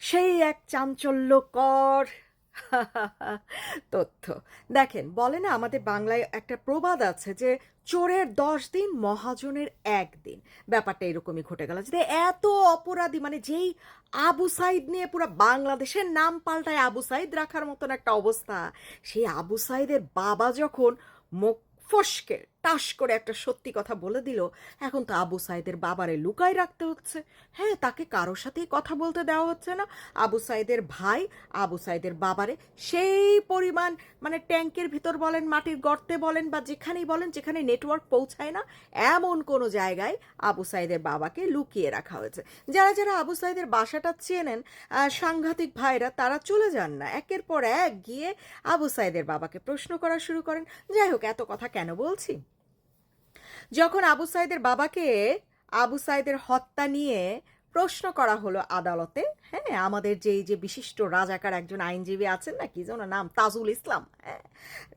সেই এক চাঞ্চল্যকর তথ্য। দেখেন, বলে না, আমাদের বাংলায় একটা প্রবাদ আছে যে, চোরের দশ দিন, মহাজনের একদিন। ব্যাপারটা এরকমই ঘটে গেল যে, এত অপরাধী মানে যেই আবু সাইদ নিয়ে পুরো বাংলাদেশের নাম পাল্টায় আবু সাইদ রাখার মতন একটা অবস্থা। সেই আবু সাইদের বাবা যখন মুখ টাস করে একটা সত্যি কথা বলে দিল। এখন তো আবু সাইদের বাবারে লুকায় রাখতে হচ্ছে। হ্যাঁ তাকে কারোর সাথেই কথা বলতে দেওয়া হচ্ছে না। আবু সাইদের ভাই, আবু সাইদের বাবারে সেই পরিমাণ মানে ট্যাঙ্কের ভিতর বলেন, মাটির গর্তে বলেন, বা যেখানেই বলেন, যেখানে নেটওয়ার্ক পৌঁছায় না, এমন কোনো জায়গায় আবু সাইদের বাবাকে লুকিয়ে রাখা হয়েছে। যারা যারা আবু সাইদের বাসাটা চেনেন সাংঘাতিক ভাইরা, তারা চলে যান না। একের পর এক গিয়ে আবু সাইদের বাবাকে প্রশ্ন করা শুরু করেন। যাই হোক, এত কথা কেন বলছি? যখন আবু সাইদের বাবাকে আবু সাইদের হত্যা নিয়ে প্রশ্ন করা হলো আদালতে হ্যাঁ আমাদের যে এই যে বিশিষ্ট রাজাকার একজন আইনজীবী আছেন না কি যেন নাম? তাজুল ইসলাম হ্যাঁ।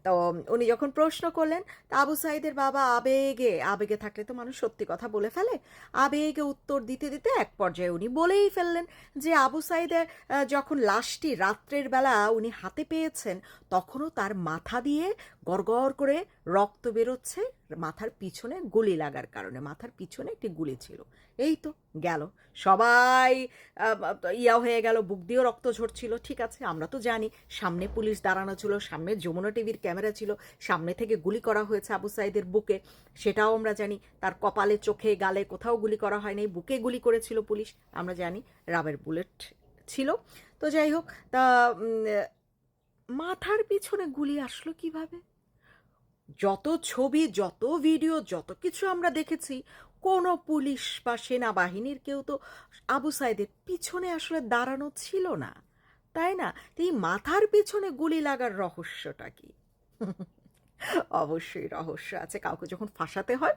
তো উনি যখন প্রশ্ন করলেন, তা আবু সাইদের বাবা আবেগে আবেগে থাকলে তো মানুষ সত্যি কথা বলে ফেলে। আবেগে উত্তর দিতে দিতে এক পর্যায়ে উনি বলেই ফেললেন যে আবু সাইদের যখন লাশটি রাত্রের বেলা উনি হাতে পেয়েছেন, তখনও তার মাথা দিয়ে গড়গড় করে রক্ত বেরোচ্ছে মাথার পিছনে গুলি লাগার কারণে, মাথার পিছনে একটি গুলি ছিল। এই তো গেল। সবাই ইয়া হয়ে গেল, বুক দিয়েও রক্ত ঝরছিল, ঠিক আছে, আমরা তো জানি। সামনে পুলিশ দাঁড়ানো ছিল, সামনে যমুনা টিভির ক্যামেরা ছিল, সামনে থেকে গুলি করা হয়েছে আবু সাইদের বুকে, সেটাও আমরা জানি। তার কপালে, চোখে, গালে কোথাও গুলি করা হয়নি, বুকে গুলি করেছিল পুলিশ, আমরা জানি, রাবের বুলেট ছিল। তো যাই হোক, তা মাথার পিছনে গুলি আসলো কীভাবে? যত ছবি, যত ভিডিও, যত কিছু আমরা দেখেছি, কোনো পুলিশ বা সেনাবাহিনীর কেউ তো আবু সাইদের পিছনে আসলে দাঁড়ানো ছিল না। তাই না? এই মাথার পিছনে গুলি লাগার রহস্যটা কি? অবশ্যই রহস্য আছে। কাউকে যখন ফাঁসাতে হয়,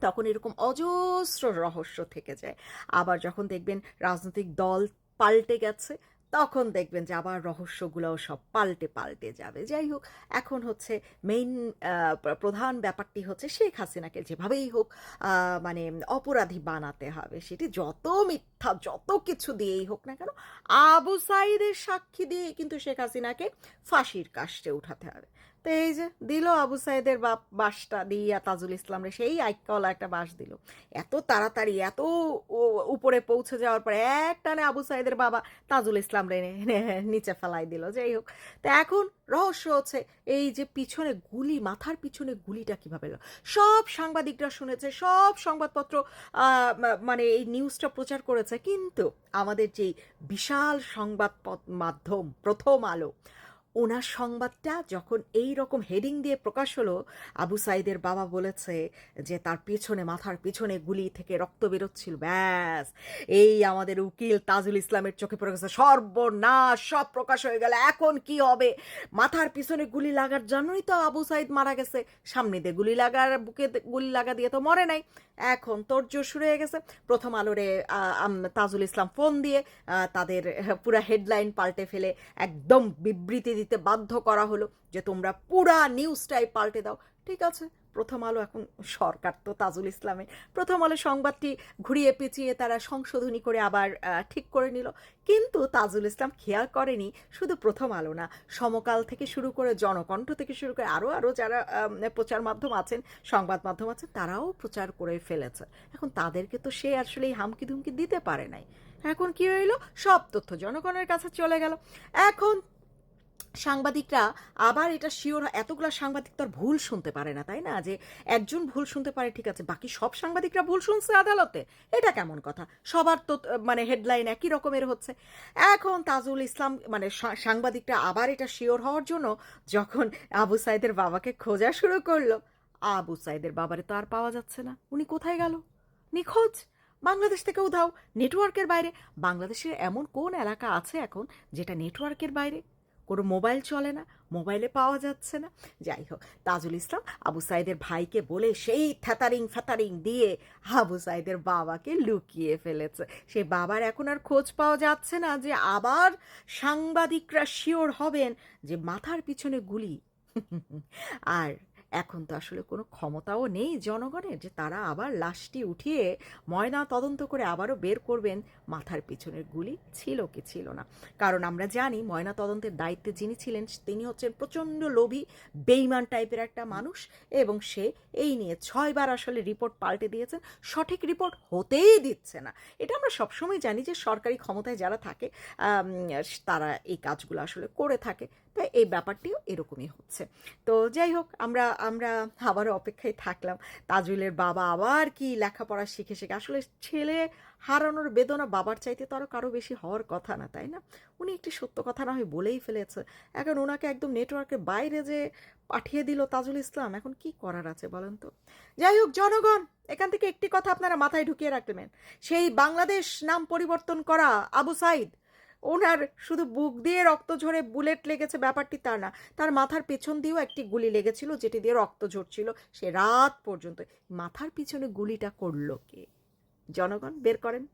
তখন এরকম অজস্র রহস্য থেকে যায়। আবার যখন দেখবেন রাজনৈতিক দল পাল্টে গেছে তখন দেখবেন যে আবার রহস্যগুলোও সব পাল্টে পাল্টে যাবে। যাই হোক, এখন হচ্ছে মেইন প্রধান ব্যাপারটি হচ্ছে শেখ হাসিনাকে যেভাবেই হোক মানে অপরাধী বানাতে হবে। সেটি যত মিথ্যা, যত কিছু দিয়েই হোক না কেন, আবু সাইদের সাক্ষী দিয়ে কিন্তু শেখ হাসিনাকে ফাঁসির কাস্টে উঠাতে হবে। তো এই যে দিল আবু সাইদের বাপ বাসটা দিয়া তাজুল ইসলামরে, সেই আইকাওয়ালা একটা বাস দিল। এত তাড়াতাড়ি, এত উপরে পৌঁছে যাওয়ার পরে এক টানে আবু সাইদের বাবা তাজুল ইসলাম রে নিচে ফেলাই দিল। যাই হোক, তো এখন রহস্য হচ্ছে এই যে পিছনে গুলি, মাথার পিছনে গুলিটা কীভাবে এলো? সব সাংবাদিকরা শুনেছে, সব সংবাদপত্র মানে এই নিউজটা প্রচার করেছে। কিন্তু আমাদের যেই বিশাল সংবাদ মাধ্যম প্রথম আলো ওনার সংবাদটা যখন এই রকম হেডিং দিয়ে প্রকাশ হলো, আবু সাইদের বাবা বলেছে যে তার পেছনে, মাথার পেছনে গুলি থেকে রক্ত বেরোচ্ছিল। ব্যাস, এই আমাদের উকিল তাজুল ইসলামের চোখে পড়ে গেছে। সর্বনাশ, সব প্রকাশ হয়ে গেল। এখন কি হবে? মাথার পিছনে গুলি লাগার জন্যই তো আবু সাইদ মারা গেছে। সামনে দিয়ে গুলি লাগার, বুকে গুলি লাগা দিয়ে তো মরে নাই। এখন তোরজোর শুরু হয়ে গেছে। প্রথম আলোরে তাজুল ইসলাম ফোন দিয়ে তাদের পুরা হেডলাইন পাল্টে ফেলে একদম বিবৃতি দিতে বাধ্য করা হলো যে তোমরা পুরা নিউজটাই পাল্টে দাও। ঠিক আছে, প্রথম আলো এখন সরকার তো তাজুল ইসলামের প্রথম আলো সংবাদটি ঘুরিয়ে পেঁচিয়ে তারা সংশোধনী করে আবার ঠিক করে নিল। কিন্তু তাজুল ইসলাম খেয়াল করেনি, শুধু প্রথম আলো না, সমকাল থেকে শুরু করে জনকণ্ঠ থেকে শুরু করে আরও আরও যারা প্রচার মাধ্যম আছেন, সংবাদ মাধ্যম আছেন, তারাও প্রচার করে ফেলেছে। এখন তাদেরকে তো সে আসলে হামকি ধুমকি দিতে পারে নাই। এখন কি হইল? সব তথ্য জনগণের কাছে চলে গেল। এখন সাংবাদিকরা আবার এটা শিওর, এতগুলা সাংবাদিক তো আর ভুল শুনতে পারে না, তাই না? যে একজন ভুল শুনতে পারে, ঠিক আছে, বাকি সব সাংবাদিকরা ভুল শুনছে আদালতে, এটা কেমন কথা? সবার তো মানে হেডলাইন একই রকমের হচ্ছে। এখন তাজুল ইসলাম মানে সাংবাদিকরা আবার এটা শিওর হওয়ার জন্য যখন আবু সাইদের বাবাকে খোঁজা শুরু করল, আবু সাইদের বাবারে তো আর পাওয়া যাচ্ছে না। উনি কোথায় গেল? নিখোঁজ। বাংলাদেশ থেকে উধাও। নেটওয়ার্কের বাইরে। বাংলাদেশের এমন কোন এলাকা আছে এখন যেটা নেটওয়ার্কের বাইরে কোনো মোবাইল চলে না, মোবাইলে পাওয়া যাচ্ছে না। যাই হোক, তাজুল ইসলাম আবু সাইদের ভাইকে বলে সেই থ্যাতারিং ফ্যাতারিং দিয়ে আবু সাইদের বাবাকে লুকিয়ে ফেলেছে। সে বাবার এখন আর খোঁজ পাওয়া যাচ্ছে না যে আবার সাংবাদিকরা শিওর হবেন যে মাথার পিছনে গুলি। আর এখন তো আসলে কোনো ক্ষমতাও নেই জনগণের যে তারা আবার লাশটি উঠিয়ে ময়না তদন্ত করে আবারও বের করবেন। মাথার পিছনের গুলি ছিল কি ছিল না। কারণ আমরা জানি ময়না তদন্তের দায়িত্বে যিনি ছিলেন, তিনি হচ্ছেন প্রচণ্ড লোভী বেইমান টাইপের একটা মানুষ এবং সে এই নিয়ে ছয়বার আসলে রিপোর্ট পাল্টে দিয়েছেন। সঠিক রিপোর্ট হতেই দিচ্ছে না। এটা আমরা সবসময় জানি যে সরকারি ক্ষমতায় যারা থাকে তারা এই কাজগুলো আসলে করে থাকে। তাই এই ব্যাপারটিও এরকমই হচ্ছে। তো যাই হোক, আমরা আমরা আবারও অপেক্ষায় থাকলাম। তাজুলের বাবা আবার কি লেখাপড়া শিখে শিখে। আসলে ছেলে হারানোর বেদনা বাবার চাইতে তো আরও কারও বেশি হওয়ার কথা না, তাই না? উনি একটি সত্য কথা না হয় বলেই ফেলেছে। এখন ওনাকে একদম নেটওয়ার্কের বাইরে যে পাঠিয়ে দিল তাজুল ইসলাম, এখন কি করার আছে বলেন তো? যাই হোক, জনগণ, এখান থেকে একটি কথা আপনারা মাথায় ঢুকিয়ে রাখবেন। সেই বাংলাদেশ নাম পরিবর্তন করা আবু সাইদ ওনার শুধু বুক দিয়ে রক্ত ঝরে বুলেট লেগেছে, ব্যাপারটি তা না। তার মাথার পেছন দিয়েও একটি গুলি লেগেছিল, যেটি দিয়ে রক্ত ঝরছিল। সে রাত পর্যন্ত মাথার পিছনে গুলিটা করল কে? জনগণ, বের করেন।